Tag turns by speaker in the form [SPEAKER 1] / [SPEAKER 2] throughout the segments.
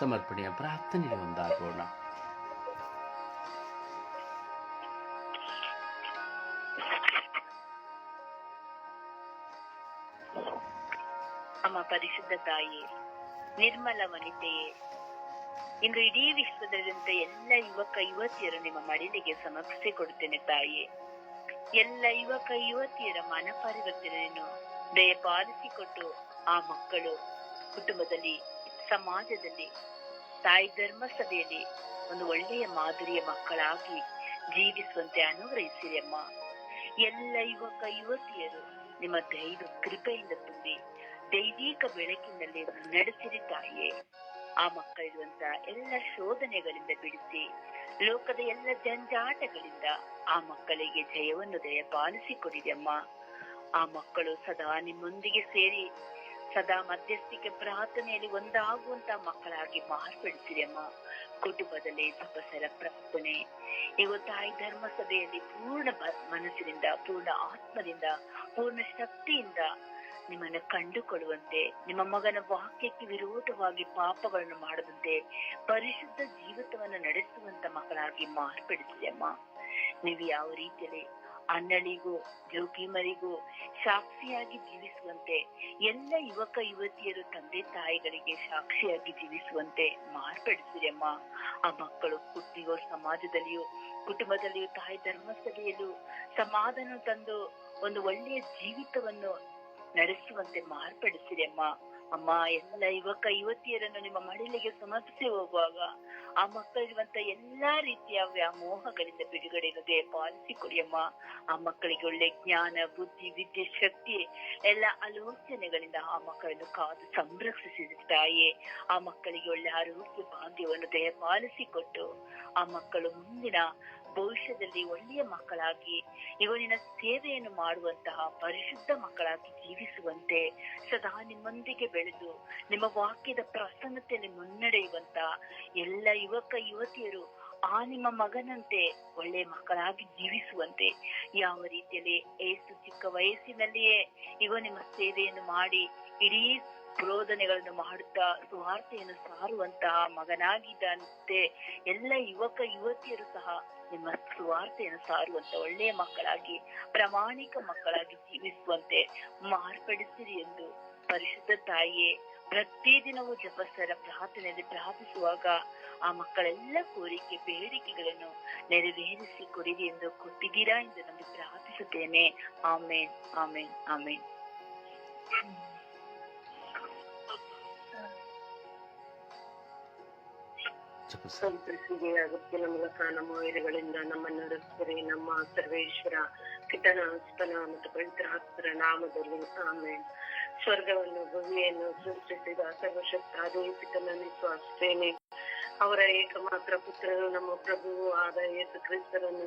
[SPEAKER 1] ಸಮರ್ಪಣೆಯ ಪ್ರಾರ್ಥನೆಗೆ ಒಂದಾಗೋಣ
[SPEAKER 2] ಪರಿಶುದ್ಧ ತಾಯಿ ನಿರ್ಮಲ ವನಿತೆಯೇ ಇಂದು ಇಡೀ ವಿಶ್ವದಾದ್ಯಂತ ಎಲ್ಲ ಯುವಕ ಯುವತಿಯರು ನಿಮ್ಮ ಮಡಿಲಿಗೆ ಸಮರ್ಪಿಸಿ ಕೊಡುತ್ತೇನೆ ತಾಯಿ. ಎಲ್ಲ ಯುವಕ ಯುವತಿಯರ ಮನ ಮನಪರಿವರ್ತನೆಯನ್ನು ದಯಪಾಲಿಸಿಕೊಟ್ಟು ಆ ಮಕ್ಕಳು ಕುಟುಂಬದಲ್ಲಿ ಸಮಾಜದಲ್ಲಿ ತಾಯಿ ಧರ್ಮ ಸಭೆಯಲ್ಲಿ ಒಂದು ಒಳ್ಳೆಯ ಮಾದರಿಯ ಮಕ್ಕಳಾಗಿ ಜೀವಿಸುವಂತೆ ಅನುಗ್ರಹಿಸಿರಿ ಅಮ್ಮ. ಎಲ್ಲ ಯುವಕ ಯುವತಿಯರು ನಿಮ್ಮ ದೈವ ಕೃಪೆಯಿಂದ ತುಂಬಿ ದೈವಿಕ ಬೆಳಕಿನಲ್ಲಿ ನಡೆಸಿರಿ ತಾಯಿಯೇ. ಆ ಮಕ್ಕಳಿರುವಂತಹ ಎಲ್ಲ ಶೋಧನೆಗಳಿಂದ ಬಿಡಿಸಿ, ಲೋಕದ ಎಲ್ಲ ಜಂಜಾಟಗಳಿಂದ ಆ ಮಕ್ಕಳಿಗೆ ಜಯವನ್ನು ದಯಪಾಲಿಸಿಕೊಡಿದೆ ಅಮ್ಮ. ಆ ಮಕ್ಕಳು ಸದಾ ನಿಮ್ಮೊಂದಿಗೆ ಸೇರಿ ಸದಾ ಮಧ್ಯಸ್ಥಿಕೆ ಪ್ರಾರ್ಥನೆಯಲ್ಲಿ ಒಂದಾಗುವಂತ ಮಕ್ಕಳಾಗಿ ಮಾರ್ಪಡಿಸಿರಿ ಅಮ್ಮ. ಕುಟುಂಬದಲ್ಲಿ ತಪಸ್ಸರ ಪ್ರಾರ್ಥನೆ. ಇವು ತಾಯಿ ಧರ್ಮ ಸಭೆಯಲ್ಲಿ ಪೂರ್ಣ ಮನಸ್ಸಿನಿಂದ, ಪೂರ್ಣ ಆತ್ಮದಿಂದ, ಪೂರ್ಣ ಶಕ್ತಿಯಿಂದ ನಿಮ್ಮನ್ನು ಕಂಡುಕೊಳ್ಳುವಂತೆ, ನಿಮ್ಮ ಮಗನ ವಾಕ್ಯಕ್ಕೆ ವಿರೋಧವಾಗಿ ಪಾಪಗಳನ್ನು ಮಾಡದಂತೆ ಪರಿಶುದ್ಧ ಜೀವಿತವನ್ನು ನಡೆಸುವಂತ ಮಕ್ಕಳಾಗಿ ಮಾರ್ಪಡಿಸಿದೆ ಅಮ್ಮ. ನೀವು ಯಾವ ರೀತಿಯಲ್ಲಿ ಅನ್ನಳಿಗೂ ಜೋಗಿಮರಿಗೂ ಸಾಕ್ಷಿಯಾಗಿ ಜೀವಿಸುವಂತೆ, ಎಲ್ಲ ಯುವಕ ಯುವತಿಯರು ತಂದೆ ತಾಯಿಗಳಿಗೆ ಸಾಕ್ಷಿಯಾಗಿ ಜೀವಿಸುವಂತೆ ಮಾರ್ಪಡಿಸಿರಮ್ಮ. ಆ ಮಕ್ಕಳು ಕುಟ್ಟಿಗೋ ಸಮಾಜದಲ್ಲಿಯೂ, ಕುಟುಂಬದಲ್ಲಿಯೂ, ತಾಯಿ ಧರ್ಮಸ್ಥಳಿಯಲ್ಲೂ ಸಮಾಧಾನ ತಂದು ಒಂದು ಒಳ್ಳೆಯ ಜೀವಿತವನ್ನು ನಡೆಸುವಂತೆ ಮಾರ್ಪಡಿಸಿದೆ ಅಮ್ಮ, ಎಲ್ಲ ಯುವಕ, ಯುವತಿಯರನ್ನು ನಿಮ್ಮ ಮಡಿಲಿಗೆ ಸಮರ್ಪಿಸಿ ಹೋಗುವಾಗ ಆ ಮಕ್ಕಳಿರುವಂತ ಎಲ್ಲಾ ರೀತಿಯ ವ್ಯಾಮೋಹಗಳಿಂದ ಪಾಲಿಸಿಕೊಡಿ ಅಮ್ಮ. ಆ ಮಕ್ಕಳಿಗೆ ಒಳ್ಳೆ ಜ್ಞಾನ, ಬುದ್ಧಿ, ವಿದ್ಯೆ, ಶಕ್ತಿ, ಎಲ್ಲ ಆಲೋಚನೆಗಳಿಂದ ಆ ಮಕ್ಕಳನ್ನು ಕಾದು ಸಂರಕ್ಷಿಸಿ ತಾಯಿ. ಆ ಮಕ್ಕಳಿಗೆ ಒಳ್ಳೆ ಆರೋಗ್ಯ, ಭಾಗ್ಯವನ್ನು ದಯಪಾಲಿಸಿಕೊಟ್ಟು ಆ ಮಕ್ಕಳು ಮುಂದಿನ ಭವಿಷ್ಯದಲ್ಲಿ ಒಳ್ಳೆಯ ಮಕ್ಕಳಾಗಿ ಇವನಿನ ಸೇವೆಯನ್ನು ಮಾಡುವಂತಹ ಪರಿಶುದ್ಧ ಮಕ್ಕಳಾಗಿ ಜೀವಿಸುವಂತೆ ಸದಾ ನಿಮ್ಮೊಂದಿಗೆ ಬೆಳೆದು, ನಿಮ್ಮ ವಾಕ್ಯದ ಪ್ರಸನ್ನತೆಯಲ್ಲಿ ಮುನ್ನಡೆಯುವಂತ ಎಲ್ಲ ಯುವಕ, ಯುವತಿಯರು ಆ ನಿಮ್ಮ ಮಗನಂತೆ ಒಳ್ಳೆ ಮಕ್ಕಳಾಗಿ ಜೀವಿಸುವಂತೆ ಯಾವ ರೀತಿಯಲ್ಲಿ ಏಸು ಚಿಕ್ಕ ವಯಸ್ಸಿನಲ್ಲಿಯೇ ಇವ ನಿಮ್ಮ ಸೇವೆಯನ್ನು ಮಾಡಿ ಇಡೀ ಬೋಧನೆಗಳನ್ನು ಮಾಡುತ್ತಾ ಸುವಾರ್ತೆಯನ್ನು ಸಾರುವಂತಹ ಮಗನಾಗಿದ್ದಂತೆ ಎಲ್ಲ ಯುವಕ ಯುವತಿಯರು ಸಹ ನಿಮ್ಮ ಸುವಾರ್ತೆಯನ್ನು ಸಾರುವಂತ ಒಳ್ಳೆಯ ಮಕ್ಕಳಾಗಿ, ಪ್ರಾಮಾಣಿಕ ಮಕ್ಕಳಾಗಿ ಜೀವಿಸುವಂತೆ ಮಾರ್ಪಡಿಸಿರಿ ಎಂದು ಪರಿಶುದ್ಧ ತಾಯಿಯೇ, ಪ್ರತಿದಿನವೂ ಜಪಸ್ಸರ ಪ್ರಾರ್ಥನೆಯಲ್ಲಿ ಪ್ರಾರ್ಥಿಸುವಾಗ ಆ ಮಕ್ಕಳೆಲ್ಲ ಕೋರಿಕೆ, ಬೇಡಿಕೆಗಳನ್ನು ನೆರವೇರಿಸಿ ಕೊಡಿರಿ ಎಂದು ಕೊಟ್ಟಿದ್ದೀರಾ ಎಂದು ನಮಗೆ ಪ್ರಾರ್ಥಿಸುತ್ತೇನೆ. ಆಮೇನ್ ಆಮೇನ್ ಆಮೇನ್.
[SPEAKER 1] ಜಪಿಸಿ.
[SPEAKER 3] ಸಂತರಿಸಿಗೆ ಅಗತ್ಯನ ಮೂಲಕ ನಮ್ಮ ವೈರಿಗಳಿಂದ ನಮ್ಮನ್ನು ರಕ್ಷಿಸಿರಿ. ನಮ್ಮ ಸರ್ವೇಶ್ವರ ಕಿಟನ ಸ್ತನ ಮತ್ತು ಪವಿತ್ರಾತ್ಮರ ನಾಮದಲ್ಲಿ ಆಮೇಲೆ ಸ್ವರ್ಗವನ್ನು, ಭೂಮಿಯನ್ನು ಸೃಷ್ಟಿಸಿದ ಸರ್ವಶಕ್ತ ಪಿತನನ್ನು ವಿಶ್ವಾಸಿಸುತ್ತೇನೆ ಅವರ ಏಕಮಾತ್ರ ಪುತ್ರರು ನಮ್ಮ ಪ್ರಭುವು ಆದ ಯೇಸು ಕ್ರಿಸ್ತರನ್ನು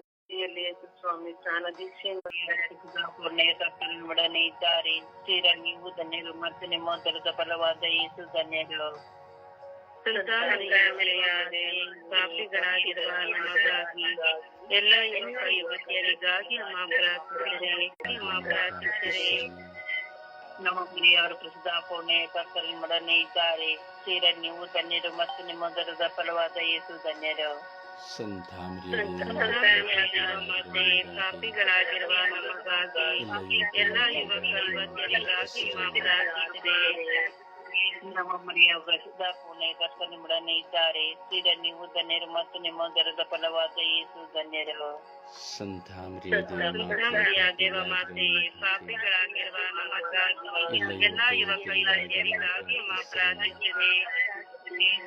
[SPEAKER 3] ಯೇಸು ಸ್ವಾಮಿ ಸ್ನಾನ
[SPEAKER 2] ಒಡನೆ ಇದ್ದಾರೆ. ಸ್ಥಿರ ನೀವು ಧನ್ಯರು ಮತ್ತು ನಿಮ್ಮ ಫಲವಾದ ಯೇಸು ಧನ್ಯರು.
[SPEAKER 3] ಪಾಪಿಗಳಾಗಿರುವ ನಮಗಾಗಿ ಎಲ್ಲ ಯುವಕ ಯುವತಿಯರಿಗಾಗಿ ನಮ್ಮ ಪ್ರಾರ್ಥಿಸಿರಿ ನಮ್ಮ ಪ್ರಾರ್ಥಿಸಿರಿ
[SPEAKER 2] ನಮ್ಮ ಪ್ರಿಯವರು ಪ್ರಸಿದ್ಧ ಪುಣ್ಯ ಇದ್ದಾರೆ. ಸೀರ ನೀವು ಧನ್ಯರು ಮತ್ತು ನಿಮ್ಮ ದರದ ಫಲವಾದ ಯೇಸು ಧನ್ಯರು.
[SPEAKER 3] ಪಾಪಿಗಳಾಗಿರುವ ನಮಗಾಗಿ ಎಲ್ಲ ಯುವಕ ಯುವತಿಯರಿಗಾಗಿ ನಮ್ಮ
[SPEAKER 2] ನಮ್ಮ ಮರಿಯ ಪ್ರಸಿದ್ಧ ಪುಣ್ಯ ಕರ್ತರೊಡನೆ ಇದ್ದಾರೆ. ಸ್ಥಿರ ನೀವು ಧನ್ಯರು ಮತ್ತು ನಿಮ್ಮ ಉದರದ ಫಲವಾದ ಯೇಸು ಧನ್ಯರು.
[SPEAKER 1] ಸಂತ
[SPEAKER 3] ದೇವ ಮಾತೆ ಪಾಪಿಗಳಾಗಿರುವ ನಮಗಾಗಿ ಎಲ್ಲಾ ಯುವಕ ಯುವತಿಯರಿಗಾಗಿ ನಮ್ಮ ಪ್ರಾರ್ಥಿಸಿರಿ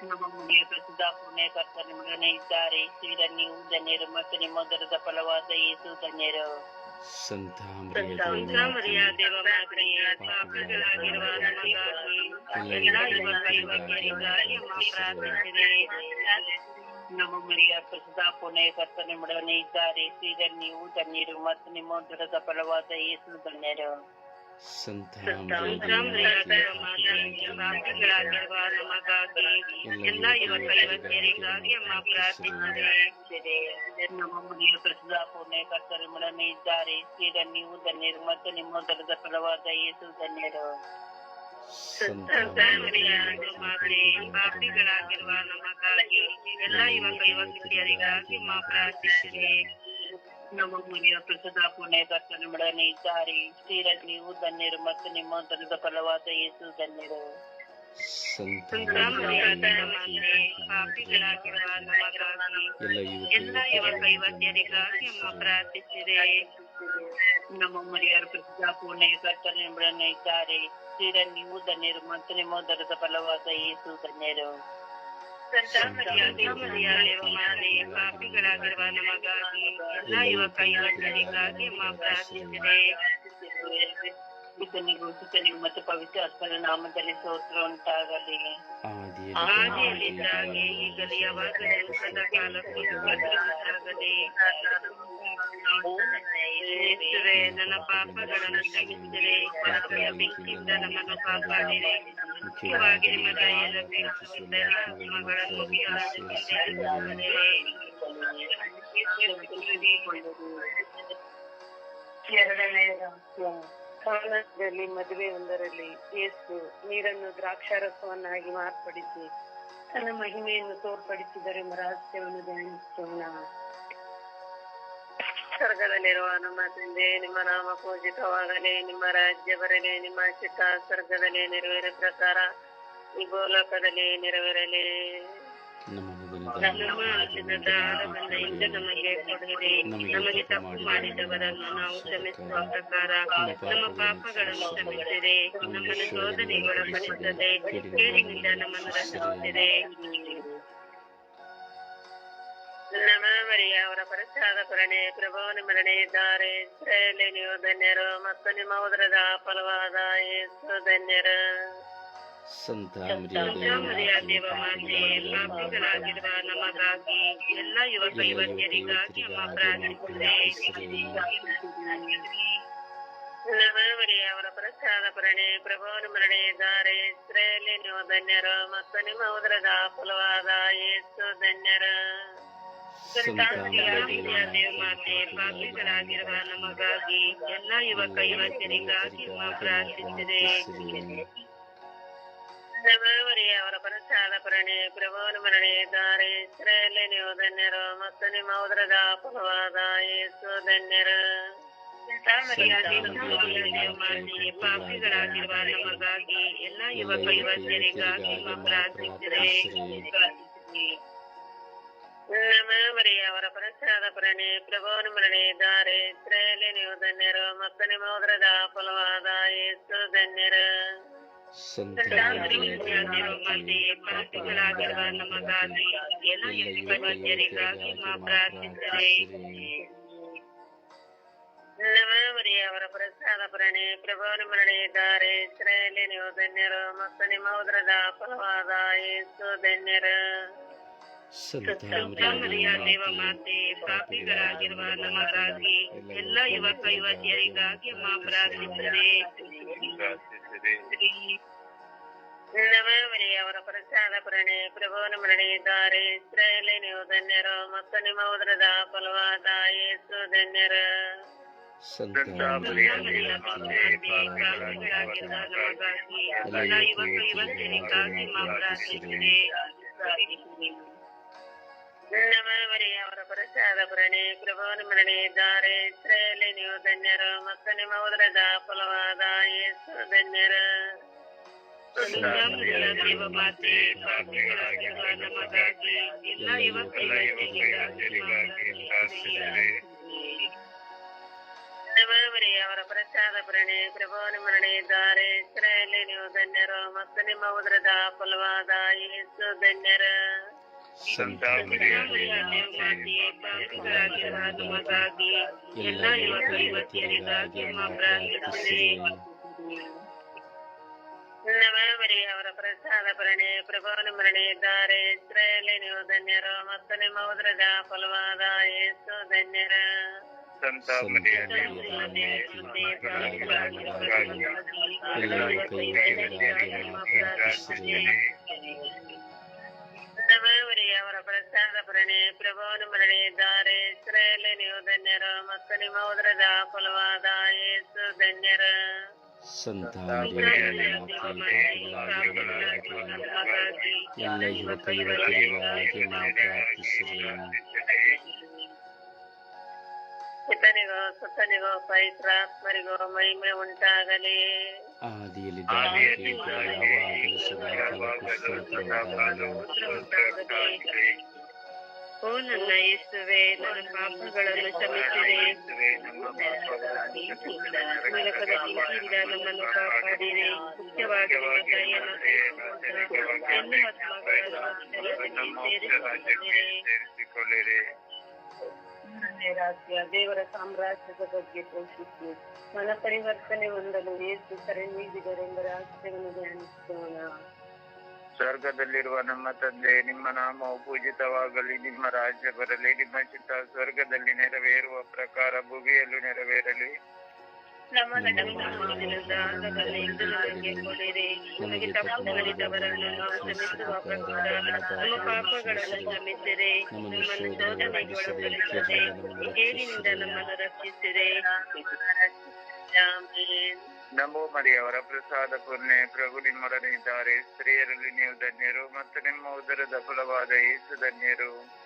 [SPEAKER 2] ನಮ್ಮ ಮನೆಯ ಪ್ರಸಿದ್ಧ ಪುಣ್ಯ ಕರ್ತರೊಡನೆ ಇದ್ದಾರೆ ಸ್ಥಿರ ನೀವು ಧನ್ಯರು ಮತ್ತು ನಿಮ್ಮ ಉದರದ ಫಲವಾದ ಯೇಸು ಧನ್ಯರು.
[SPEAKER 1] ಸಂತ
[SPEAKER 3] ಸಂತಾಮರಿಯ ದೇವ ಮಾತೆ ಪಾಪಿಗಳಾಗಿರುವ ನಮಗಾಗಿ ಎಲ್ಲ ಯುವಕ ಯುವತಿಯರಿಗಾಗಿ ನಮ್ಮ ಪ್ರಾರ್ಥಿಸಿರಿ
[SPEAKER 2] ನಮ್ಮ ಮರಿಯ ಪ್ರಸಿದ್ಧ ಪುಣ್ಯ ಕರ್ತರೊಡನೆ ಇದ್ದಾರೆ ಸ್ಥಿರ ನೀವು ಧನ್ಯರು ಮತ್ತು ನಿಮ್ಮ ಉದರದ ಫಲವಾದ ಯೇಸು ಧನ್ಯರು
[SPEAKER 1] ಸಂತ
[SPEAKER 3] ಸಂತಾಮರಿಯ ದೇವ ಮಾತೆ ಪಾಪಿಗಳಾಗಿರುವ ನಮಗಾಗಿ ಎಲ್ಲ ಯುವಕ ಯುವತಿಯರಿಗಾಗಿ ನಮ್ಮ ಪ್ರಾರ್ಥಿಸಿರಿ
[SPEAKER 2] ನಮ್ಮ ಮನೆಯ ಪ್ರಸಿದ್ಧ ಪುಣ್ಯ ಕರ್ತರೊಡನೆ ಇದ್ದಾರೆ ಸ್ಥಿರ ನೀವು ಧನ್ಯರು ಮತ್ತು ನಿಮ್ಮ ಉದರದ ಫಲವಾದ ಯೇಸು ಧನ್ಯರು
[SPEAKER 1] ಸಂತ
[SPEAKER 3] ಮರಿಯಾದ ಮಾತೆ ಪಾಪಿಗಳಾಗಿರುವ ನಮಗಾಗಿ ಎಲ್ಲ ಯುವಕ ಯುವತಿಯರಿಗಾಗಿ ಮಾ ಪ್ರಾರ್ಥಿಸಿದೆ ನಮ್ಮ ಮುನಿಯ ಪ್ರಸದ ಪುಣ್ಯ ಕರ್ತನೊಡನೆ ಇದ್ದಾರೆ ಸ್ತ್ರೀರಲ್ಲಿ ನೀವು ಧನ್ಯರು ಮತ್ತು ನಿಮ್ಮ ಉದರದ ಫಲವಾದ ಯೇಸು ಧನ್ಯರು
[SPEAKER 1] ಸಂತ
[SPEAKER 3] ಮರಿಯಾದ ಮಾತೆ ಪಾಪಿಗಳಾಗಿರುವ ನಮಗಾಗಿ
[SPEAKER 1] ಎಲ್ಲ
[SPEAKER 3] ಎಲ್ಲ ಯುವಕ ಯುವತಿಯರಿಗಾಗಿ ಮಾ ಪ್ರಾರ್ಥಿಸಿದೆ ನಮ್ಮ ಮುನಿಯರ ಪ್ರಸದ ಪುಣ್ಯ ಕರ್ತನೊಡನೆ ಇದ್ದಾರೆ ಸ್ತ್ರೀರಲ್ಲಿ ನೀವು ಧನ್ಯರು ಮತ್ತು ನಿಮ್ಮ ಉದರದ ಫಲವಾದ ಯೇಸು ಧನ್ಯರು ಮಾತೆ ಪಾಪಿಗಳಾಗಿರುವ ನಮಗಾಗಿ ಎಲ್ಲ ಯುವಕ ಯುವತಿಯರಿಗಾಗಿ ಮಾ ಪ್ರಾರ್ಥಿಸಿದೆ ಇದನಿಗೂ ಸುತನಿಗೂ ಮತ್ತು ಪವಿತ್ರ ಆತ್ಮನ ನಾಮದಲ್ಲಿ ಸ್ತೋತ್ರ ಉಂಟಾಗಲಿ ಆದಿಯಲ್ಲಿದ್ದಾಗೆ ಈಗಲೇ ಯಾವಾಗಲೂ ಸದಾ ಕಾಲಕ್ಕೂ ಉಂಟಾಗಲಿ ಯೇಸುವೇ ನನ್ನ ಪಾಪಗಳನ್ನು ಕ್ಷಮಿಸಿದರೆ ಪಾಪದ ಬೆಂಕಿಯಿಂದ ನಮ್ಮನ್ನು ಕಾಪಾಡಿರಿ ಮುಖ್ಯವಾಗಿ ನಿಮ್ಮ ದಯೆಯನ್ನು ಬೀಳಿಸುವಂತ ಎಲ್ಲ ಆತ್ಮಗಳನ್ನು
[SPEAKER 4] ಎರಡನೆಯ ರಹಸ್ಯ ಕಾರಣದಲ್ಲಿ ಮದುವೆ ಒಂದರಲ್ಲಿ ಯೇಸು ನೀರನ್ನು ದ್ರಾಕ್ಷಾರಸವನ್ನಾಗಿ ಮಾರ್ಪಡಿಸಿ ತನ್ನ ಮಹಿಮೆಯನ್ನು ತೋರ್ಪಡಿಸಿದರೆ ರಹಸ್ಯವನ್ನು ಧ್ಯಾನಿಸೋಣ. ಸ್ವರ್ಗದಲ್ಲಿರುವ ನಮ್ಮ ತಂದೆ ನಿಮ್ಮ ನಾಮ ಪೂಜಿತವಾಗಲಿ, ನಿಮ್ಮ ರಾಜ್ಯ ಬರಲಿ, ನಿಮ್ಮ ಚಿತ್ತ ಸ್ವರ್ಗದಲ್ಲಿ ನೆರವೇರ ಪ್ರಕಾರ ಈ ಗೋಲೋಕದಲ್ಲಿ ನೆರವೇರಲಿ.
[SPEAKER 3] ನಮ್ಮ ಆಹಾರವನ್ನ ನಮಗೆ ಕೊಡಿರಿ ನಮಗೆ ತಪ್ಪು ಮಾಡಿದವರನ್ನು ನಾವು ಕ್ಷಮಿಸುವ ಪ್ರಕಾರ ನಮ್ಮ ಪಾಪಗಳನ್ನು ಕ್ಷಮಿಸಿರಿ. ನಮ್ಮನ್ನು ಶೋಧನೆಗೆ ಒಳಪಡಿಸದೆ ಕೇಳಿನಿಂದ ನಮ್ಮನ್ನು ರಕ್ಷಿಸಿರಿ ನಮ್ಮ ಮರಿಯ ಅವರ ಪರಿಚಾರ ಕರಣೆ ಪ್ರಭಾವ ಮರಣೆ ಇದ್ದಾರೆ. ನೀವು ಧನ್ಯರು ಮತ್ತು ನಿಮ್ಮ ಉದರದ ಫಲವಾದ ಧನ್ಯರು.
[SPEAKER 1] ಸಂತ
[SPEAKER 3] ಪಾಪಿಗಳಾಗಿರುವ ನಮಗಾಗಿ ಎಲ್ಲ ಯುವಕ ಯುವತಿಯರಿಗಾಗಿ ಅಮ್ಮ ಪ್ರಾರ್ಥಿಸಿದೆ ನಮ್ಮ ಮರಿಯ ಅವರ ಪ್ರಸಾದ ಪರಣೆ ಪ್ರಭುವನ ಮರಣೆ ದಾರೆ ಇಸ್ರೇಲಿ ನೀವು ಧನ್ಯರು ಮತ್ತು ನಿಮ್ಮ ಉದರದ ಫಲವಾದ ಏಸು ಧನ್ಯರು. ದೇವಮಾತೆ ಪಾಪಿಗಳಾಗಿರುವ ನಮಗಾಗಿ ಎಲ್ಲ ಯುವಕ ಯುವತಿಯರಿಗಾಗಿ ಅಮ್ಮ ಪ್ರಾರ್ಥಿಸಿದೆ ನಮವರಿಗೆ ಅವರ ಪ್ರಸಾದ ಪರಣೆ ಪ್ರಭುವನ ಮರಣೆ ದಾರಿ ಇಸ್ರಾಯೇಲಿ ನೀವು ಧನ್ಯರು ಮತ್ತು ನಿಮ್ಮ ಉದರದ ಫಲವಾದ ಯೇಸು ಧನ್ಯರು. ಪಾಪಿಗಳಾಗಿರುವ ನಮಗಾಗಿ ಎಲ್ಲ ಯುವಕ ಯುವತಿಯರಿಗಾಗಿ ಅಮ್ಮ ಪ್ರಾರ್ಥಿಸಿದೆ ನಮವರಿಗೆ ಅವರ ಪ್ರಸಾದ ಪರಣೆ ಪ್ರಭುವನ ಮರಣೆ ಇದ್ದಾರೆ ಇಸ್ರಾಯೇಲಿ ನೀವು ಧನ್ಯರು ಮತ್ತು ನಿಮ್ಮ ಉದರದ ಫಲವಾದ ಯೇಸು ಧನ್ಯರು.
[SPEAKER 1] ಸಂತ
[SPEAKER 3] ಮಾತೆ ಪಾಪಿಗಳಾಗಿರುವ ನಮಗಾಗಿ ಎಲ್ಲ ಮಾ ಅವರ ಪ್ರಸಾದ ಪ್ರಣೆ ಪ್ರಭುವನ ಮರಣಿದ್ದಾರೆ ಇಸ್ರಾಯೇಲಿ ನೀವು ಧನ್ಯರು ಮತ್ತು ನಿಮ್ಮ ಉದರದ ಫಲವಾದ ಧನ್ಯರು
[SPEAKER 1] ಸಂತ
[SPEAKER 3] ಮರಿಯ ದೇವ ಮಾತೆ ಪಾಪಿಗಳಾಗಿರುವ ನಮಗಾಗಿ ಎಲ್ಲ ಯುವಕ ಯುವತಿಯರಿಗಾಗಿ ಮಾ ಪ್ರಾರ್ಥಿಸಿದೆ ನಮವರಿಗೆ ಅವರ ಪ್ರಸಾದ ಪರಣೆ ಪ್ರಭುವನ ಮರಣೆ ಇದ್ದಾರೆ ಇಸ್ರಾಯೇಲಿ ನೀವು ಧನ್ಯರು ಮತ್ತು ನಿಮ್ಮ ಉದರದ ಫಲವಾದ ಯೇಸು ಧನ್ಯರು
[SPEAKER 1] ಸಂತ
[SPEAKER 3] ಮರಿಯ ಪಾಪಿಗಳಾಗಿರುವ ನಮಗಾಗಿ ಎಲ್ಲ ಯುವಕ ಯುವತಿಯರಿಗಾಗಿ ಮಾ ಪ್ರಾರ್ಥಿಸಿದೆ ನಮವರಿಗೆ ಅವರ ಪ್ರಸಾದ ಪರಣೆ ಪ್ರಭುವನ ಮರಣೆ ಇದ್ದಾರೆ ಇಸ್ರಾಯೇಲಿ ನೀವು ಧನ್ಯರು ಮತ್ತು ನಿಮ್ಮ ಉದರದ ಫಲವಾದ ಯೇಸು ಧನ್ಯರು ಅವರ ಪ್ರಸಾದ ಪರಣೆ ಪ್ರಭುವನ ಮರಣೆ ಇದ್ದಾರೆ ಇಸ್ರಾಯೇಲಿ ನೀವು ಧನ್ಯರು ಮತ್ತು ನಿಮ್ಮ ಉದರದ ಫಲವಾದ ಯೇಸು ಧನ್ಯರು
[SPEAKER 1] ಸಂತ
[SPEAKER 3] ಪಾಪಿಗಳಾಗಿರುವ ನಮಗಾಗಿ ಎಲ್ಲ ಯುವಕ ಯುವತಿಯರಿಗಾಗಿ ಅಮ್ಮ ಪ್ರಾರ್ಥಿಸಿದೆ ನಮವರಿಗೆ ಅವರ ಪ್ರಸಾದ ಪರಣೆ ಪ್ರಭುವನ ಮರಣೆ ಇದ್ದಾರೆ ಇಸ್ರಾಯೇಲಿ ನೀವು ಧನ್ಯರು ಮತ್ತು ನಿಮ್ಮ ಉದರದ ಫಲವಾದ ಯೇಸು ಧನ್ಯರು
[SPEAKER 1] ಸಂತ ಎಲ್ಲ ಯುವಕ ಯುವತಿಯರಿಗಾಗಿ ಮಾ ಪ್ರಾರ್ಥಿಸಿದೆ
[SPEAKER 3] ನಮವರಿಗೆ ಅವರ ಪ್ರಸಾದ ಪರಣೆ ಪ್ರಭುವನ ಮರಣೆ ಇದ್ದಾರೆ ಇಸ್ರಾಯೇಲಿ ನೀವು ಧನ್ಯರು ಮತ್ತು ನಿಮ್ಮ ಉದರದ ಫಲವಾದ ಯೇಸು ಧನ್ಯರು
[SPEAKER 1] ಸಂತ ಮರಿಯದಲ್ಲಿ ಪಾಪಿಗಳಾಗಿರುವ ನಮಗಾಗಿ ಎಲ್ಲ ಯುವಕ ಯುವತಿಯರಿಗಾಗಿ ನಾವು ಪ್ರಾರ್ಥಿಸಿರಿ
[SPEAKER 3] ಪಿತನಿಗೋ ಸುತನಿಗೋ ಪವಿತ್ರಾತ್ಮರಿಗೋ ಮಹಿಮೆ ಉಂಟಾಗಲಿ. ಓ ನನ್ನ ಯೇಸುವೆ ನನ್ನ ಪಾಪಗಳನ್ನು ಕ್ಷಮಿಸಿರಿ. ನರಕದ ಬೆಂಕಿಯಿಂದ ಮುಖ್ಯವಾಗಿ ಹೆಣ್ಣು ಆತ್ಮಗಳನ್ನು ರಾಜ್ಯ, ದೇವರ ಸಾಮ್ರಾಜ್ಯದ ಬಗ್ಗೆ ಪೋಷಿಸಿ ಮನ ಪರಿವರ್ತನೆ ಹೊಂದಲು ಏಸು ಕರೆ ನೀಡಿದರೆಂಬ ರಹಸ್ಯವನ್ನು ಧ್ಯಾನಿಸೋಣ
[SPEAKER 5] ಸ್ವರ್ಗದಲ್ಲಿರುವ ನಮ್ಮ ತಂದೆ, ನಿಮ್ಮ ನಾಮವು ಪೂಜಿತವಾಗಲಿ, ನಿಮ್ಮ ರಾಜ್ಯ ಬರಲಿ, ನಿಮ್ಮ ಚಿತ್ತ ಸ್ವರ್ಗದಲ್ಲಿ ನೆರವೇರುವ ಪ್ರಕಾರ ಭೂಮಿಯಲ್ಲೂ ನೆರವೇರಲಿ.
[SPEAKER 3] ನಮ್ಮ ದಿನದ ಇಂದು ನಮಗೆ ಕೊಡಿರಿ ನಮಗೆ ತಪ್ಪು ಮಾಡಿದವರನ್ನು ನಾವು ಕ್ಷಮಿಸುವ ಪ್ರಕಾರ ನಮ್ಮ ಪಾಪಗಳನ್ನು ಕ್ಷಮಿಸಿರಿ ನಮ್ಮನ್ನು ಶೋಧನೆಗೊಳಪಡಿಸದೆ ಕೇಳಿನಿಂದ ನಮ್ಮನ್ನು ರಕ್ಷಿಸಿರಿ. ಆಮೆನ್.
[SPEAKER 5] ನಮೋ ಮರಿಯವರ ಪ್ರಸಾದ ಪುಣ್ಯ ಪ್ರಭು ನಿಮ್ಮೊಡನೆ ಇದ್ದಾರೆ. ಸ್ತ್ರೀಯರಲ್ಲಿ ನೀವು ಧನ್ಯರು ಮತ್ತು ನಿಮ್ಮ ಉದರದ ಫಲವಾದ ಏಸು ಧನ್ಯರು.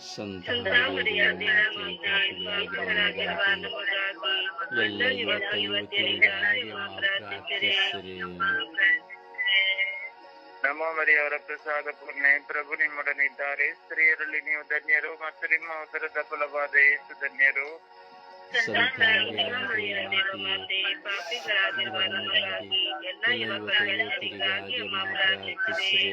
[SPEAKER 1] ಸಂತ
[SPEAKER 3] ಮರಿಯಾಗಿರುವ
[SPEAKER 1] ಮರಿಯದಲ್ಲಿ
[SPEAKER 3] ಮಾತೆಯೇ ಪಾಪಿಗಳಾಗಿರುವ ನಮಗಾಗಿ
[SPEAKER 1] ಎಲ್ಲ ಯುವಕ ಯುವತಿಯರಿಗಾಗಿ ನಾವು ಪ್ರಾರ್ಥಿಸಿರಿ
[SPEAKER 5] ನಮೋ ಮರಿಯವರ ಪ್ರಸಾದ ಪೂರ್ಣೆ ಪ್ರಭು ನಿಮ್ಮೊಡನೆ ಇದ್ದಾರೆ ಸ್ತ್ರೀಯರಲ್ಲಿ ನೀವು ಧನ್ಯರು ಮತ್ತು ನಿಮ್ಮ ಉದರದ ಫಲವಾದ ಯೇಸು ಧನ್ಯರು
[SPEAKER 1] ಸಂತ
[SPEAKER 3] ಮರಿಯಾಗಿರುವ ಮಾತೆಯೇ ಪಾಪಿಗಳಾಗಿರುವ ನಮಗಾಗಿ ಎಲ್ಲ ಯುವಕ ಯುವತಿಯರಿಗಾಗಿ ನಮ್ಮ ಪ್ರಾರ್ಥಿಸಿದೆ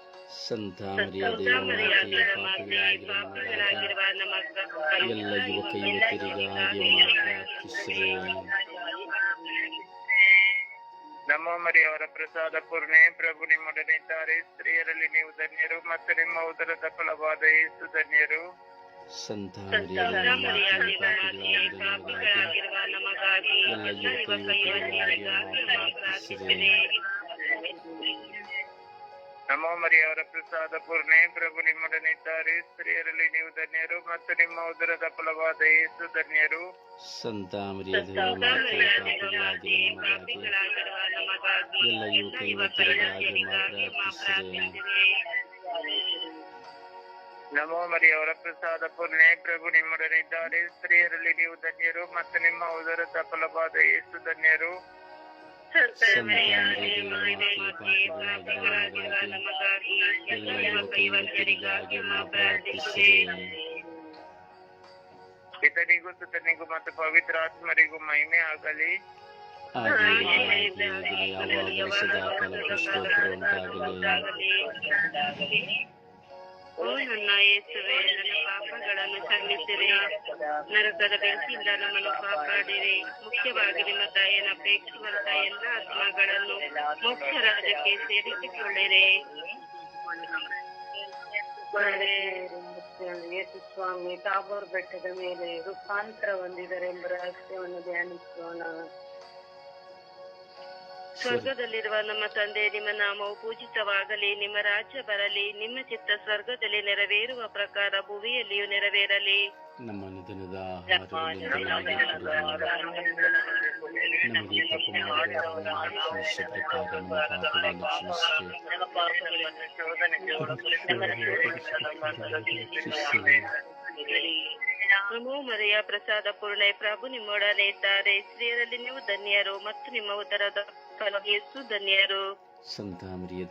[SPEAKER 1] ಸಂತ
[SPEAKER 3] ಮರ್ಯಾದೆಯ ಮಾತೆಯೇ ಪಾಪಿಗಳಾಗಿರುವ
[SPEAKER 1] ಎಲ್ಲ ಯುವಕ ಯುವತಿಯರಿಗಾಗಿ ನಾವು ಪ್ರಾರ್ಥಿಸಿರಿ.
[SPEAKER 5] ನಮೋ ಮರಿಯವರ ಪ್ರಸಾದ ಪೂರ್ಣೆ ಪ್ರಭು ನಿಮ್ಮೊಡನೆ ಇದ್ದಾರೆ ಸ್ತ್ರೀಯರಲ್ಲಿ ನೀವು ಧನ್ಯರು ಮತ್ತು ನಿಮ್ಮ ಉದರದ ಫಲವಾದ ಯೇಸು ಧನ್ಯರು.
[SPEAKER 1] ಸಂತ
[SPEAKER 3] ಪಾಪಿಗಳಾಗಿರುವ ನಮಗಾಗಿ
[SPEAKER 1] ಎಲ್ಲ
[SPEAKER 3] ಎಲ್ಲ
[SPEAKER 1] ಯುವಕ
[SPEAKER 3] ಯುವಕ ಯುವತಿಯರಿಗಾಗಿ ಪ್ರಾರ್ಥಿಸಿದೆ
[SPEAKER 5] ನಮೋ ಮರಿಯವರ ಪ್ರಸಾದ ಪೂರ್ಣೆ ಪ್ರಭು ನಿಮ್ಮೊಡನಿದ್ದಾರೆ ಸ್ತ್ರೀಯರಲ್ಲಿ ನೀವು ಧನ್ಯರು ಮತ್ತು ನಿಮ್ಮ ಉದರದ ಫಲವಾದ ಯೇಸು ಧನ್ಯರು.
[SPEAKER 1] ಸಂತ ಎಲ್ಲ ಯುವಕ
[SPEAKER 3] ಎಲ್ಲ ಯುವಕ
[SPEAKER 1] ಯುವತಿಯರಿಗಾಗಿ
[SPEAKER 3] ಯುವತಿಯರಿಗಾಗಿ ನಾವು
[SPEAKER 1] ಪ್ರಾರ್ಥಿಸಿರಿ
[SPEAKER 3] ಪ್ರಾರ್ಥಿಸಿದೆ
[SPEAKER 5] ನಮೋ ಮರಿಯವರ ಪ್ರಸಾದ ಪೂರ್ಣೆ ಪ್ರಭು ನಿಮ್ಮೊಡನಿದ್ದಾರೆ ಸ್ತ್ರೀಯರಲ್ಲಿ ನೀವು ಧನ್ಯರು ಮತ್ತು ನಿಮ್ಮ ಉದರದ ಫಲವಾದ ಯೇಸು ಧನ್ಯರು.
[SPEAKER 3] ಮರಿಯಾಗಿರುವ ಮಾತೆಯೇ ಪಾಪಿಗಳಾಗಿರುವ ನಮಗಾಗಿ ಎಲ್ಲ ಯುವಕ ಯುವತಿಯರಿಗಾಗಿ ನಾವು ಪ್ರಾರ್ಥಿಸಿದೆ
[SPEAKER 5] ಪಿತನಿಗೂ ಸುತನಿಗೂ ಮತ್ತು ಪವಿತ್ರ ಆತ್ಮರಿಗೂ ಮಹಿಮೆ ಆಗಲಿ
[SPEAKER 1] ಯಾವಾಗಲೂ ಸದಾಕಾಲಕ್ಕೂ ಸ್ತೋತ್ರ ಉಂಟಾಗಲಿ
[SPEAKER 3] ಓ ನನ್ನ ಯೇಸುವೆ ನನ್ನ ಪಾಪಗಳನ್ನು ಕ್ಷಮಿಸಿರಿ ನರಕದ ಬೆಂಕಿಯಿಂದ ನಮ್ಮನ್ನು ಕಾಪಾಡಿರಿ. ಮುಖ್ಯವಾಗಿ ನಿಮ್ಮ ತಾಯಿಯನ್ನ ಅಪೇಕ್ಷಿಸುವಂತ ಎಲ್ಲ ಆತ್ಮಗಳನ್ನು ಮುಖ್ಯ ರಾಜಕ್ಕೆ ಸೇರಿಸಿಕೊಳ್ಳಿರಿ.
[SPEAKER 4] ಯೇಸು ಸ್ವಾಮಿ ತಾಬೋರ್ ಬೆಟ್ಟದ ಮೇಲೆ ರೂಪಾಂತರ ಹೊಂದಿದರೆಂಬ ರಹಸ್ಯವನ್ನು ಧ್ಯಾನಿಸೋಣ.
[SPEAKER 3] ಸ್ವರ್ಗದಲ್ಲಿರುವ ನಮ್ಮ ತಂದೆ ನಿಮ್ಮ ನಾಮವು ಪೂಜಿತವಾಗಲಿ ನಿಮ್ಮ ರಾಜ್ಯ ಬರಲಿ ನಿಮ್ಮ ಚಿತ್ತ ಸ್ವರ್ಗದಲ್ಲಿ ನೆರವೇರುವ ಪ್ರಕಾರ ಭೂಮಿಯಲ್ಲಿಯೂ ನೆರವೇರಲಿ.
[SPEAKER 1] ನಮ್ಮ ನಿಧನದ
[SPEAKER 3] ನಮೋ ಮರೆಯ ಪ್ರಸಾದ ಪೂರ್ಣೆ ಪ್ರಭು ನಿಮ್ಮೊಡನೆ ಇದ್ದಾರೆ. ಸ್ತ್ರೀಯರಲ್ಲಿ ನೀವು ಧನ್ಯರು ಮತ್ತು ನಿಮ್ಮ ಉದರದ ಧನ್ಯರು.
[SPEAKER 1] ಸಂತ ಮರಿಯ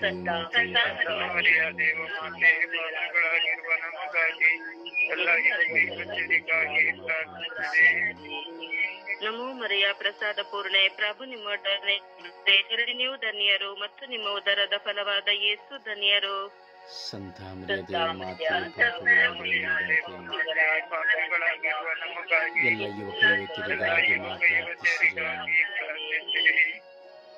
[SPEAKER 5] ನಮಗಾಗಿ ಎಲ್ಲ
[SPEAKER 3] ನಮೋ ಮರಿಯ ಪ್ರಸಾದ ಪೂರ್ಣೆ. ಪ್ರಭು ನಿಮ್ಮ ನೀವು ಧನ್ಯರು ಮತ್ತು ನಿಮ್ಮ ಉದರದ ಫಲವಾದ ಯೇಸು ಧನ್ಯರು.
[SPEAKER 1] ಸಂತ ಮರಿಯ ನಮಗಾಗಿ ಎಲ್ಲ ಯುವಕ ಯುವತಿಯರಿಗಾಗಿ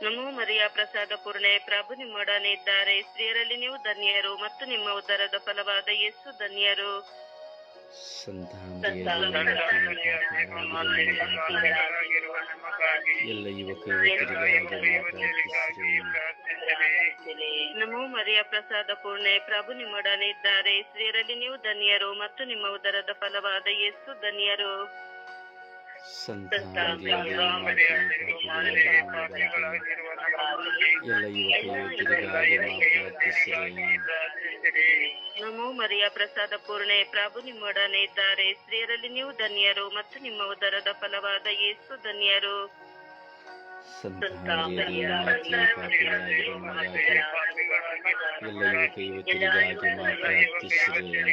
[SPEAKER 3] ನಮೋ ಮರಿಯ ಪ್ರಸಾದ ಪೂರ್ಣೆ ಪ್ರಭು ನಿಮ್ಮೊಡನೆ ಇದ್ದಾರೆ. ಸ್ತ್ರೀಯರಲ್ಲಿ ನೀವು ಧನ್ಯರು ಮತ್ತು ನಿಮ್ಮ ಉದರದ ಫಲವಾದ ಯೇಸು ಧನ್ಯರು.
[SPEAKER 1] ಎಲ್ಲ ಯುವಕ
[SPEAKER 3] ನಮೋ ಮರಿಯ ಪ್ರಸಾದ ಪೂರ್ಣೆ ಪ್ರಭು ನಿಮ್ಮೊಡನೆ ಇದ್ದಾರೆ. ಸ್ತ್ರೀಯರಲ್ಲಿ ನೀವು ಧನ್ಯರು ಮತ್ತು ನಿಮ್ಮ ಉದರದ ಫಲವಾದ ಯೇಸು ಧನ್ಯರು.
[SPEAKER 1] ಎಲ್ಲ
[SPEAKER 3] ನಮೋ ಮರಿಯ ಪ್ರಸಾದ ಪೂರ್ಣೆ. ಪ್ರಭು ನಿಮ್ಮೊಡನೆ ಇದ್ದಾರೆ. ಸ್ತ್ರೀಯರಲ್ಲಿ ನೀವು ಧನ್ಯರು ಮತ್ತು ನಿಮ್ಮ ಉದರದ ಫಲವಾದ ಯೇಸು ಧನ್ಯರು.
[SPEAKER 1] ಎಲ್ಲ ಯುವಕ ಯುವತಿಯರಿಗಾಗಿ ಪ್ರಾರ್ಥಿಸಿರಿ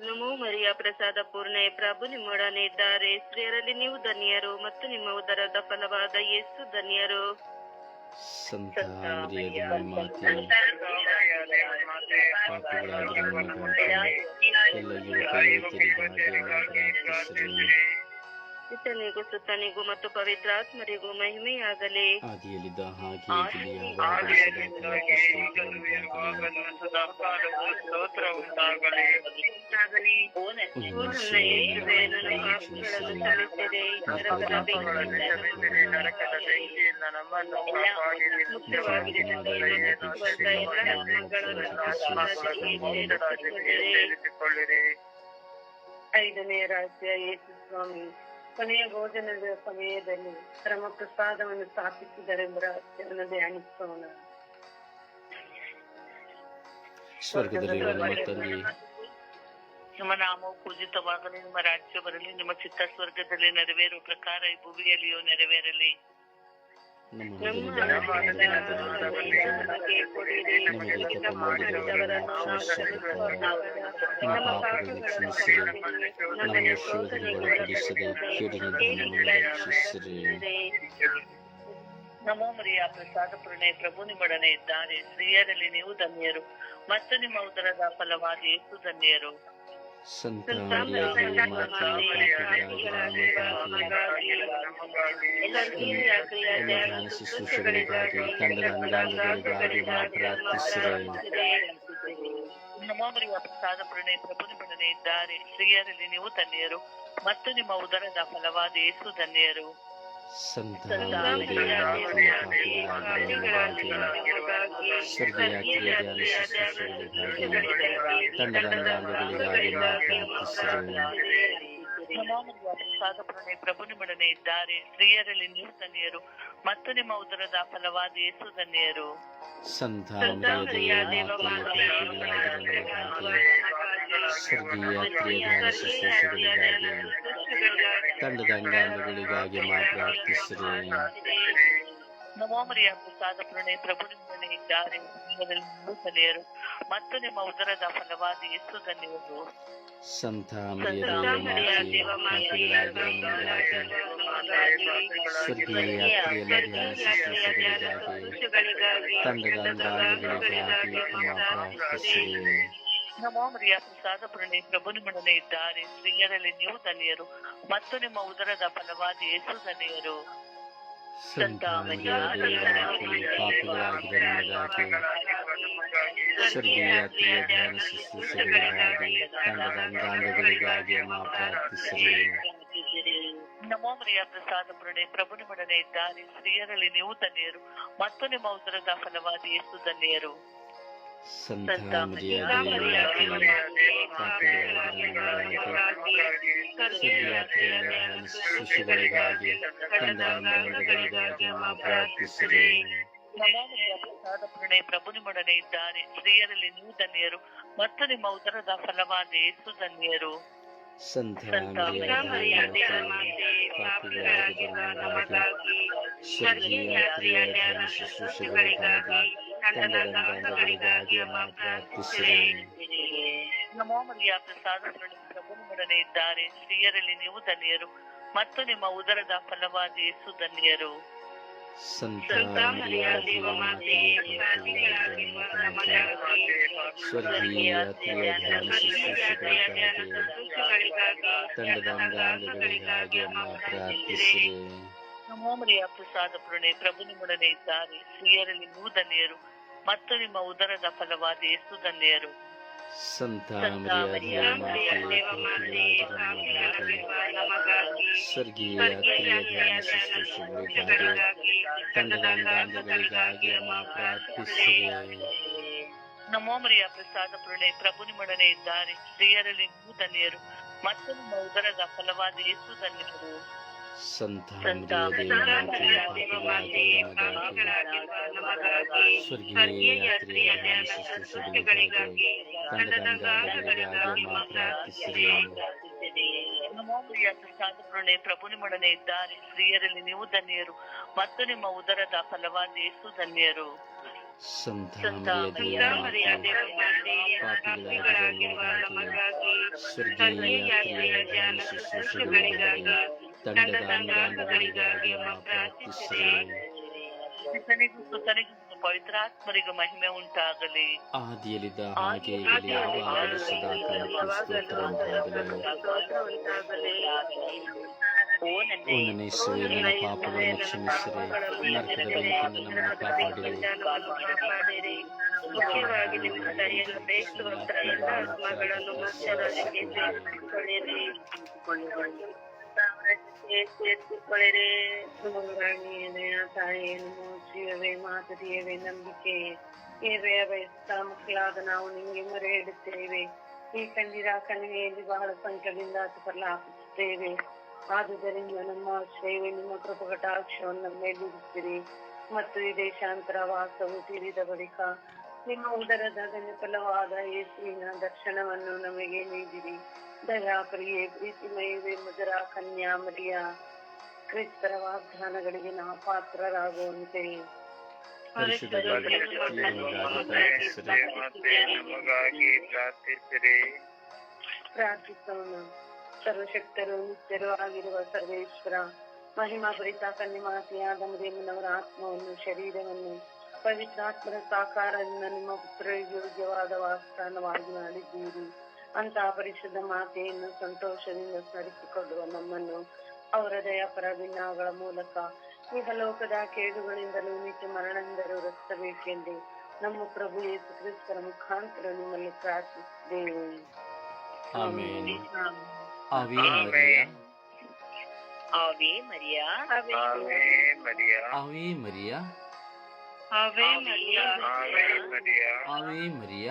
[SPEAKER 3] ನಮೋ ಮರಿಯ ಪ್ರಸಾದ ಪೂರ್ಣೆ ಪ್ರಭು ನಿಮ್ಮೊಡನೆ ಇದ್ದಾರೆ. ಸ್ತ್ರೀಯರಲ್ಲಿ ನೀವು ಧನ್ಯರು ಮತ್ತು ನಿಮ್ಮ ಉದರದ ಫಲವಾದ ಯೇಸು ಧನ್ಯರು.
[SPEAKER 1] ಸಂತ ಮರಿಯ ದೇವಮಾತೆ
[SPEAKER 3] ಇತನಿಗೂ ಸುತ್ತನಿಗೂ ಮತ್ತು ಪವಿತ್ರಾತ್ಮರಿಗೂ ಮಹಿಮೆಯಾಗಲಿ
[SPEAKER 1] ಆದಿಯಲ್ಲಿದ್ದ ಹಾಗೆ
[SPEAKER 5] ಆದಿಯಲ್ಲಿದ್ದಾಗೆ ಈಗಲೂ ಇರುವಾಗಲೂ ಸದಾಕಾಲವೂ ಸ್ತೋತ್ರ ಉಂಟಾಗಲಿ
[SPEAKER 3] ಓ ನನ್ನ ಯೇಸುವೇ, ನನ್ನ ಪಾಪಗಳನ್ನು ಕ್ಷಮಿಸಿರಿ, ನರಕದ
[SPEAKER 5] ಪಾಪಗಳನ್ನು ಕ್ಷಮಿಸಿರಿ, ನರಕದ ಬೆಂಕಿಯಿಂದ ನಮ್ಮನ್ನು ಕಾಪಾಡಿರಿ
[SPEAKER 3] ಮುಖ್ಯವಾಗಿ ನನ್ನನ್ನು ಸುತ್ತುವರೆದ ಎಲ್ಲ ಆತ್ಮಗಳನ್ನು ಆಶೀರ್ವದಿಸಿ ಸೇರಿಸಿಕೊಳ್ಳಿರಿ.
[SPEAKER 5] ಸೇರಿಸಿಕೊಳ್ಳಿರಿ
[SPEAKER 4] ಐದನೇ ರಾಜ್ಯ ಯೇಸು ಸ್ವಾಮಿ ಕೊನೆಯ ಭೋಜನದ ಸಮಯದಲ್ಲಿ ಪರಮ ಪ್ರಸಾದವನ್ನು ಸ್ಥಾಪಿಸಿದರೆಂಬ ರಹಸ್ಯವನ್ನು ಧ್ಯಾನಿಸೋಣ
[SPEAKER 1] ನಿಮ್ಮ
[SPEAKER 3] ನಾಮವು ಪೂಜಿತವಾಗಲಿ ನಿಮ್ಮ ರಾಜ್ಯ ಬರಲಿ ನಿಮ್ಮ ಚಿತ್ತ ಸ್ವರ್ಗದಲ್ಲಿ ನೆರವೇರುವ ಪ್ರಕಾರ ಈ ಭೂಮಿಯಲ್ಲಿಯೂ ನೆರವೇರಲಿ.
[SPEAKER 1] ನಮ್ಮ.
[SPEAKER 3] ನಮೋ ಮರಿಯ ಪ್ರಸಾದ ಪೂರ್ಣೆ ಪ್ರಭು ನಿಮ್ಮೊಡನೆ ಇದ್ದಾರೆ. ಸ್ತ್ರೀಯರಲ್ಲಿ ನೀವು ಧನ್ಯರು. ಮತ್ತು ನಿಮ್ಮ ಉದರದ ಫಲವಾಗಿ ಯೇಸು ಧನ್ಯರು.
[SPEAKER 1] ಸಂತ ಶುಶ್ರೂಷೆಗಳಿಗಾಗಿ ತಂಡದ ಅಂಗಾಂಗಗಳಿಗಾಗಿ ನಾವು ಪ್ರಾರ್ಥಿಸಿರಿ
[SPEAKER 3] ನಮೋಮರಿಯ ಪ್ರಸಾದ ಪೂರ್ಣೆ ಪ್ರಭು ನಿಮ್ಮೊಡನೆ ಇದ್ದಾರೆ ಸ್ತ್ರೀಯರಲ್ಲಿ ನೀವು ಧನ್ಯರು. ಮತ್ತು ನಿಮ್ಮ ಉದರದ ಫಲವಾದ ಏಸು ಧನ್ಯರು.
[SPEAKER 1] ದೇವ
[SPEAKER 3] ಸಾಧಪುರಣೆ ಪ್ರಭು ನಿಮ್ಮೊಡನೆ ಇದ್ದಾರೆ ಸ್ತ್ರೀಯರಲ್ಲಿ ನೀವು ಧನ್ಯರು ಮತ್ತು ನಿಮ್ಮ ಉದರದ ಫಲವಾದ ಯೇಸು ಧನ್ಯರು
[SPEAKER 1] ಸಂತಾನಮರಿಯ ದೇವ ಸ್ವರ್ಗೀಯ ಧ್ಯಾನ ಶುಶ್ರೂಷೆಗಳಿಗಾಗಿ ತಂಡದಂಗಾಂಗಗಳಿಗಾಗಿ ನಾವು ಪ್ರಾರ್ಥಿಸಿರುವೆ
[SPEAKER 3] ನವೋಮರಿಯ ಸಾಧಪುರಣೆ ಪ್ರಭು ನಿಮ್ಮೊಡನೆ ಇದ್ದಾರೆ ಸ್ತ್ರೀಯರಲ್ಲಿ ನೀವು ಧನ್ಯರು ಮತ್ತು ನಿಮ್ಮ ಉದರದ ಫಲವಾದ ಯೇಸು ಧನ್ಯರು
[SPEAKER 1] ಸಂತಾನಮರಿಯ ದೇವ ಸ್ವರ್ಗೀಯ ಮರಿಯಾ ನಾವು ಪ್ರಾರ್ಥಿಸಿರುವೆ
[SPEAKER 3] ಪ್ರಭು ನಿಮ್ಮೊಡನೆ ಇದ್ದಾರೆ. ಸ್ತ್ರೀಯರಲ್ಲಿ ನೀವು ಧನ್ಯರು ಮತ್ತು ನಿಮ್ಮ ಉದರದ ಫಲವಾದ ಯೇಸು ಧನ್ಯರು
[SPEAKER 1] ನಾವು ಪ್ರಾರ್ಥಿಸಿರುವೆ
[SPEAKER 3] ನಮೋಮರಿಯ ಪ್ರಸಾದ ಪುರಣೆ ಪ್ರಭು ನಿಮ್ಮೊಡನೆ ಇದ್ದಾರೆ. ಸ್ತ್ರೀಯರಲ್ಲಿ ನೀವು ಧನ್ಯರು ಮತ್ತು ನಿಮ್ಮ ಉದರದ ಫಲವಾದ ಯೇಸು ಧನ್ಯರು ಪ್ರಸಾದ ಪುರಣೆ ಪ್ರಭು ನಿಮ್ಮೊಡನೆ ಇದ್ದಾರೆ ಸ್ತ್ರೀಯರಲ್ಲಿ ನೀವು ಧನ್ಯರು ಮತ್ತು ನಿಮ್ಮ ಉದರದ ಫಲವಾದ ಯೇಸು ಧನ್ಯರು.
[SPEAKER 1] ಸಂತಾನಮರಿಯ
[SPEAKER 3] ಪ್ರಸಾದ ಪುರಣೆ ಪ್ರಭು ನಿಮ್ಮೊಡನೆ ಇದ್ದಾರೆ. ಸ್ತ್ರೀಯರಲ್ಲಿ ನೀವು ಧನ್ಯರು ಮತ್ತು ನಿಮ್ಮ ಉದರದ ಫಲವಾದ ಯೇಸು ಧನ್ಯರು.
[SPEAKER 1] ಸ್ವರ್ಗೀಯ ತಂಡದಂಗಾಂಗಗಳಿಗಾಗಿ ನಾವು ಪ್ರಾರ್ಥಿಸಿರುವೆ
[SPEAKER 3] ನಮೋಮರಿಯ ಪ್ರಸಾದ ಪುರಣೆ ಪ್ರಭು ನಿಮ್ಮೊಡನೆ ಇದ್ದಾರೆ. ಸ್ತ್ರೀಯರಲ್ಲಿ ನೀವು ಧನ್ಯರು ಮತ್ತು ನಿಮ್ಮ ಉದರದ ಫಲವಾದ ಯೇಸು ಧನ್ಯರು.
[SPEAKER 1] ಸ್ವರ್ಗೀಯ
[SPEAKER 3] ನಮೋಮರಿಯ ಪ್ರಸಾದ ಪುರಣೆ ಪ್ರಭು ನಿಮ್ಮೊಡನೆ ಇದ್ದಾರೆ. ಸ್ತ್ರೀಯರಲ್ಲಿ ನೀವು ಧನ್ಯರು ಮತ್ತು ನಿಮ್ಮ ಉದರದ ಫಲವಾದ ಯೇಸು ಧನ್ಯರು.
[SPEAKER 1] ಸ್ವರ್ಗೀಯ ಯಾತ್ರೆಯ
[SPEAKER 3] ಪ್ರಭು ನಿಮ್ಮೊಡನೆ ಇದ್ದಾರೆ ಸ್ತ್ರೀಯರಲ್ಲಿ ನೀವು ಧನ್ಯರು ಮತ್ತು ನಿಮ್ಮ ಉದರದ ಫಲವಾದ ಯೇಸು ಧನ್ಯರು
[SPEAKER 1] ಸಂತಾನಮರಿಯ ನಾವು ಪ್ರಾರ್ಥಿಸಿರುವೆ
[SPEAKER 3] ಸುತನಿಗೂ ಸುತನಿಗೂ ಪವಿತ್ರಾತ್ಮರಿಗೂ ಮಹಿಮೆ ಉಂಟಾಗಲಿ.
[SPEAKER 1] ಆದಿಯಲ್ಲಿದ್ದ ಹಾಗೆ ಈಗಲೂ ಯಾವಾಗಲೂ ಸದಾ
[SPEAKER 3] ಓ
[SPEAKER 1] ನನ್ನ ಯೇಸುವೆ ನನ್ನ ಪಾಪಗಳನ್ನು ಕ್ಷಮಿಸಿರಿ. ನರಕದ ಬೆಂಕಿಯಿಂದ ನಮ್ಮನ್ನು ಕಾಪಾಡಿರಿ.
[SPEAKER 4] ಮುಖ್ಯವಾಗಿ ನಿಮ್ಮ ದಯೆಯನ್ನು ಬೇಯಿಸುವಂತಹ ಎಲ್ಲ ಆತ್ಮಗಳನ್ನು ಸೇರಿಸಿಕೊಳ್ಳಿರಿ. ರಾಣಿಯನೆಯ ತಾಯಿಯನ್ನು ಜೀವವೇ ಮಾತರಿಯವೇ ನಂಬಿಕೆ ಏವೇ ಬಯಸ್ತಾ ಮಕ್ಕಳಾದ ನಾವು ನಿಮಗೆ ಮೊರೆ ಇಡುತ್ತೇವೆ. ಈ ಕಣ್ಣೀರ ಕಣಿವೆಯಲ್ಲಿ ಬಹಳ ಸಂಕಟದಿಂದ ಪ್ರಲಾಪಿಸುತ್ತೇವೆ ಆದುದರಿಂದ ನಮ್ಮ ಆಶ್ರಯವೇ, ನಿಮ್ಮ ಕೃಪಕಟಾಕ್ಷವನ್ನು ನಮ್ಮ ಮೇಲಿರುತ್ತೀರಿ ಮತ್ತು ಈ ದೇಶಾಂತರ ವಾಸವು ತೀರಿದ ಬಳಿಕ ನಿಮ್ಮ ಉದರದ ಫಲವಾದ ಯೇಸುವಿನ ದರ್ಶನವನ್ನು ನಮಗೆ ನೀಡಿರಿ. ದಯಾಪ್ರಿಯೆ ಪ್ರೀತಿಮಯವೇ ಮಧುರ ಕನ್ಯಾ ಮರಿಯ ಕ್ರಿಸ್ತರ ವಾಗ್ದಾನಗಳಿಗೆ ನಾವು ಪಾತ್ರರಾಗುವಂತೆ
[SPEAKER 5] ನಮಗಾಗಿ ಪ್ರಾರ್ಥಿಸಿರಿ.
[SPEAKER 4] ಪ್ರಾರ್ಥಿಸೋಣ. ಸರ್ವಶಕ್ತರು ನಿತ್ಯರು ಆಗಿರುವ ಸರ್ವೇಶ್ವರ ಮಹಿಮಾ ಭರಿತ ಕನ್ನಿಮಾತೆಯಾದ ಮರಿಯಮ್ಮನವರ ಆತ್ಮವನ್ನು ಶರೀರವನ್ನು ಪವಿತ್ರಾತ್ಮರ ಸಾಕಾರದಿಂದ ನಿಮ್ಮ ಪುತ್ರರಿಗೆ ಯೋಗ್ಯವಾದ ವಾಸ್ಥಾನವಾಗಿ ಮಾಡಿದ್ದೀರಿ. ಅಂತಹ ಪರಿಶುದ್ಧ ಮಾತೆಯನ್ನು ಸಂತೋಷದಿಂದ ಸ್ಮರಿಸಿಕೊಳ್ಳುವ ನಮ್ಮನ್ನು ಅವರ ದಯಾಪರ ಭಿನ್ನಗಳ ಮೂಲಕ ಇಹಲೋಕದ ಕೇಡುಗಳಿಂದಲೂ ನಿತ್ಯ ಮರಣದಿಂದಲೂ ರಕ್ಷಿಸಬೇಕೆಂದು ನಮ್ಮ ಪ್ರಭು ಯೇಸು ಕ್ರಿಸ್ತರ ಮುಖಾಂತರ ನಿಮ್ಮಲ್ಲಿ ಪ್ರಾರ್ಥಿಸಿದ್ದೇವೆ.
[SPEAKER 2] ಆವಿ ಮರಿಯ.
[SPEAKER 1] ಆವೆ ಮರಿಯಾ.
[SPEAKER 2] ಆವೆ ಮರಿಯ.
[SPEAKER 1] ಆವೆ ಮರಿಯ.